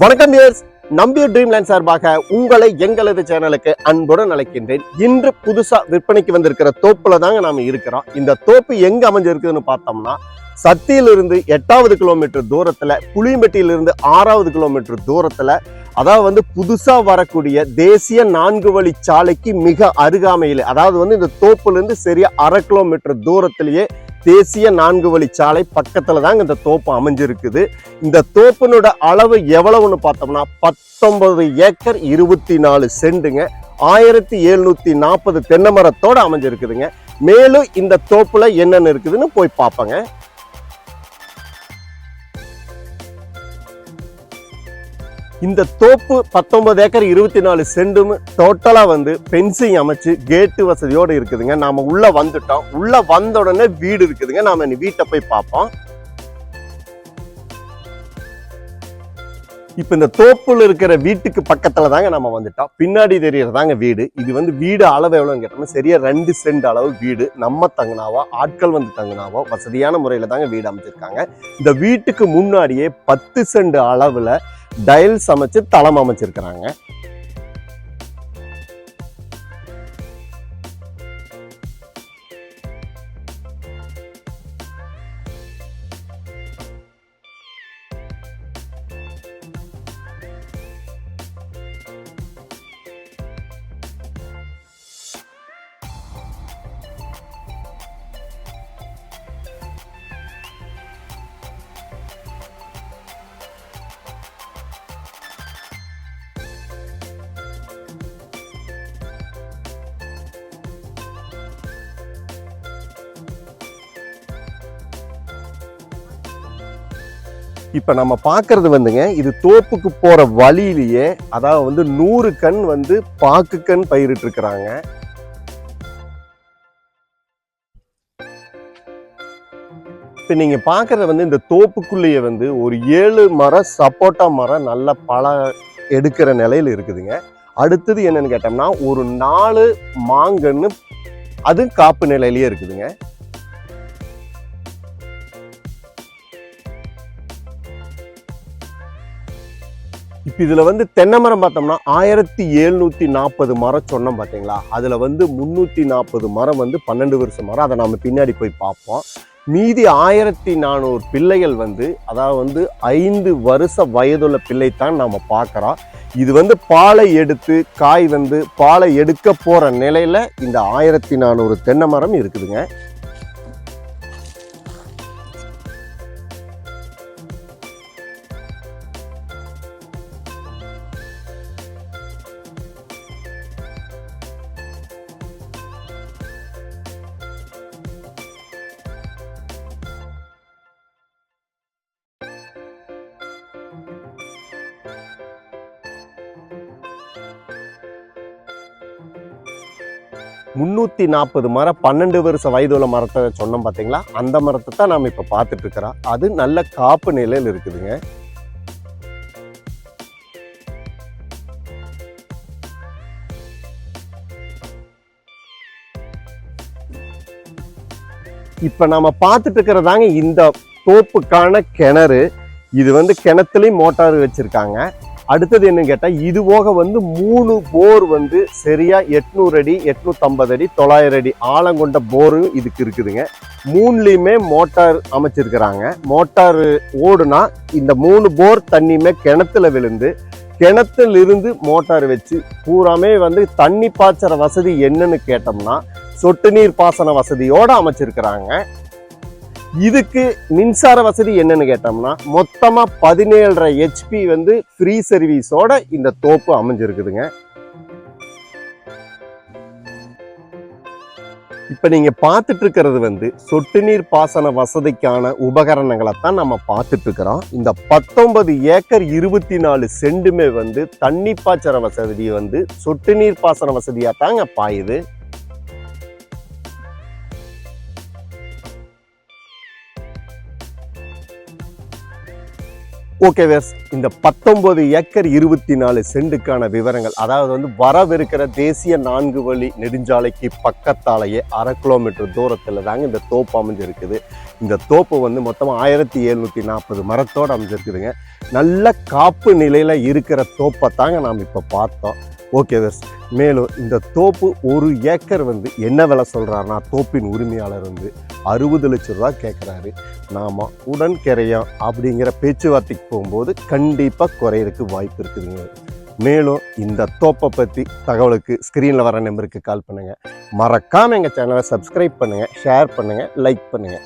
வணக்கம் wears Nambiyur Dreamland சார்பாக உங்களை எங்களது சேனலுக்கு அன்புடன் அழைக்கின்றேன். இன்று புதுசா விற்பனைக்கு வந்திருக்கிற தோப்புல தாங்க நாம இருக்கிறோம். இந்த தோப்பு எங்க அமைஞ்சிருக்குதுன்னு பார்த்தோம்னா சத்தியிலிருந்து எட்டாவது கிலோமீட்டர் தூரத்துல புளியம்பட்டியிலிருந்து ஆறாவது கிலோமீட்டர் தூரத்துல அதாவது வந்து புதுசா வரக்கூடிய தேசிய நான்கு வழி சாலைக்கு மிக அருகாமையில் அதாவது வந்து இந்த தோப்புல இருந்து சரியா அரை கிலோமீட்டர் தூரத்திலேயே தேசிய நான்கு வழி சாலை பக்கத்துல தாங்க இந்த தோப்பு அமைஞ்சிருக்குது. இந்த தோப்பினோட அளவு எவ்வளவுன்னு பார்த்தோம்னா பத்தொன்பது ஏக்கர் இருபத்தி நாலு செண்டுங்க. ஆயிரத்தி எழுநூத்தி நாற்பது தென்னை மரத்தோடு அமைஞ்சிருக்குதுங்க. மேலும் இந்த தோப்புல என்னென்ன இருக்குதுன்னு போய் பார்ப்பேங்க. இந்த தோப்பு பத்தொன்பது ஏக்கர் இருபத்தி நாலு சென்டும் டோட்டலாக வந்து பென்சிங் அமைச்சு கேட்டு வசதியோடு இருக்குதுங்க. நாம உள்ள வந்துட்டோம். உள்ள வந்த உடனே வீடு இருக்குதுங்க. நாம இனி வீட்டை போய் பார்ப்போம். இப்ப இந்த தோப்புல இருக்கிற வீட்டுக்கு பக்கத்துல தாங்க நம்ம வந்துட்டோம். பின்னாடி தெரியறதாங்க வீடு. இது வந்து வீடு அளவு எவ்வளவுன்னு கேட்டோம்னா சரியா ரெண்டு சென்ட் அளவு வீடு. நம்ம தங்கினாவோ ஆட்கள் வந்து தங்கினாவோ வசதியான முறையில தாங்க வீடு அமைச்சிருக்காங்க. இந்த வீட்டுக்கு முன்னாடியே பத்து சென்ட் அளவுல டயல்ஸ் அமைச்சு தளம் அமைச்சிருக்கிறாங்க. இப்போ நம்ம பார்க்குறது வந்துங்க இது தோப்புக்கு போகிற வழியிலேயே அதாவது வந்து நூறு கண் வந்து பாக்கு கண் பயிரிட்டுருக்குறாங்க இப்போ நீங்கள் பார்க்குறது வந்து இந்த தோப்புக்குள்ளேயே வந்து ஒரு ஏழு மரம் சப்போட்டா மரம் நல்ல பழம் எடுக்கிற நிலையில இருக்குதுங்க. அடுத்தது என்னன்னு கேட்டோம்னா ஒரு நாலு மாங்கன்னு அது காப்பு நிலையிலேயே இருக்குதுங்க. இப்போ இதில் வந்து தென்னை மரம் பார்த்தோம்னா ஆயிரத்தி எழுநூற்றி நாற்பது மரம் சொன்னோம் பார்த்தீங்களா? அதில் வந்து முந்நூற்றி நாற்பது மரம் வந்து பன்னெண்டு வருஷம் மரம். அதை நம்ம பின்னாடி போய் பார்ப்போம். மீதி ஆயிரத்தி நானூறு பிள்ளைகள் வந்து அதாவது வந்து ஐந்து வருஷ வயதுள்ள பிள்ளை தான் நாம் பார்க்குறோம். இது வந்து பாலை எடுத்து காய் வந்து பாலை எடுக்க போகிற நிலையில் இந்த ஆயிரத்தி நானூறு தென்னை மரம் இருக்குதுங்க. முந்நூற்றி நாற்பது மரம் பன்னெண்டு வருஷம் வயதுள்ள மரத்தை சொன்னோம் பார்த்தீங்களா அந்த மரத்தை தான் நாம் இப்போ பார்த்துட்டு இருக்கிறோம் அது நல்ல காப்பு நிலையில் இருக்குதுங்க. இப்போ நாம பார்த்துட்டு இருக்கிறதாங்க இந்த தோப்புக்கான கிணறு. இது வந்து கிணத்துலேயும் மோட்டார் வச்சிருக்காங்க. அடுத்தது என்னன்னு கேட்டால் இது போக வந்து மூணு போர் வந்து சரியா எட்நூறு அடி எட்நூத்தம்பது அடி தொள்ளாயிரம் அடி ஆழம் கொண்ட போரும் இதுக்கு இருக்குதுங்க. மூணுலேயுமே மோட்டார் அமைச்சிருக்கிறாங்க. மோட்டார் ஓடுனா இந்த மூணு போர் தண்ணியுமே கிணத்துல விழுந்து கிணத்துல இருந்து மோட்டார் வச்சு பூராமே வந்து தண்ணி பாய்ச்சற வசதி என்னன்னு கேட்டோம்னா சொட்டு நீர் பாசன வசதியோடு அமைச்சிருக்கிறாங்க. இதுக்கு மின்சார வசதி என்னன்னு கேட்டோம்னா மொத்தமா பதினேழரை ஹெச்பி வந்து ஃப்ரீ சர்வீஸோட இந்த தோப்பு அமைஞ்சிருக்குதுங்க. இப்ப நீங்க பார்த்துட்டு இருக்கிறது வந்து சொட்டு நீர் பாசன வசதிக்கான உபகரணங்களை தான் நம்ம பார்த்துட்டு இருக்கிறோம் இந்த பத்தொன்பது ஏக்கர் இருபத்தி நாலு செண்டுமே வந்து தண்ணி பாய்ச்சற வசதி வந்து சொட்டு நீர் பாசன வசதியா தாங்க பாயுது. ஓகே வேர்ஸ் இந்த பத்தொன்பது ஏக்கர் இருபத்தி நாலு செண்டுக்கான விவரங்கள் அதாவது வந்து வரவிருக்கிற தேசிய நான்கு வழி நெடுஞ்சாலைக்கு பக்கத்தாலேயே அரை கிலோமீட்டர் தூரத்தில் தாங்க இந்த தோப்பு அமைஞ்சிருக்குது. இந்த தோப்பு வந்து மொத்தம் ஆயிரத்தி எழுநூற்றி நாற்பது மரத்தோடு அமைஞ்சிருக்குதுங்க. நல்ல காப்பு நிலையில் இருக்கிற தோப்பை தாங்க நாம் இப்போ பார்த்தோம். ஓகே வேர்ஸ் மேலும் இந்த தோப்பு ஒரு ஏக்கர் வந்து என்ன விலை சொல்கிறாருன்னா தோப்பின் உரிமையாளர் வந்து அறுபது லட்ச ரூபா கேட்குறாரு நாம் உடன் அப்படிங்கிற பேச்சுவார்த்தைக்கு போகும்போது கண்டிப்பாக குறையிறதுக்கு வாய்ப்பு இருக்குதுங்க. மேலும் இந்த தோப்பை பற்றி தகவலுக்கு ஸ்க்ரீனில் வர நம்பருக்கு கால் பண்ணுங்கள் மறக்காமல் எங்கள் சேனலை சப்ஸ்கிரைப் பண்ணுங்கள் ஷேர் பண்ணுங்கள் லைக் பண்ணுங்கள்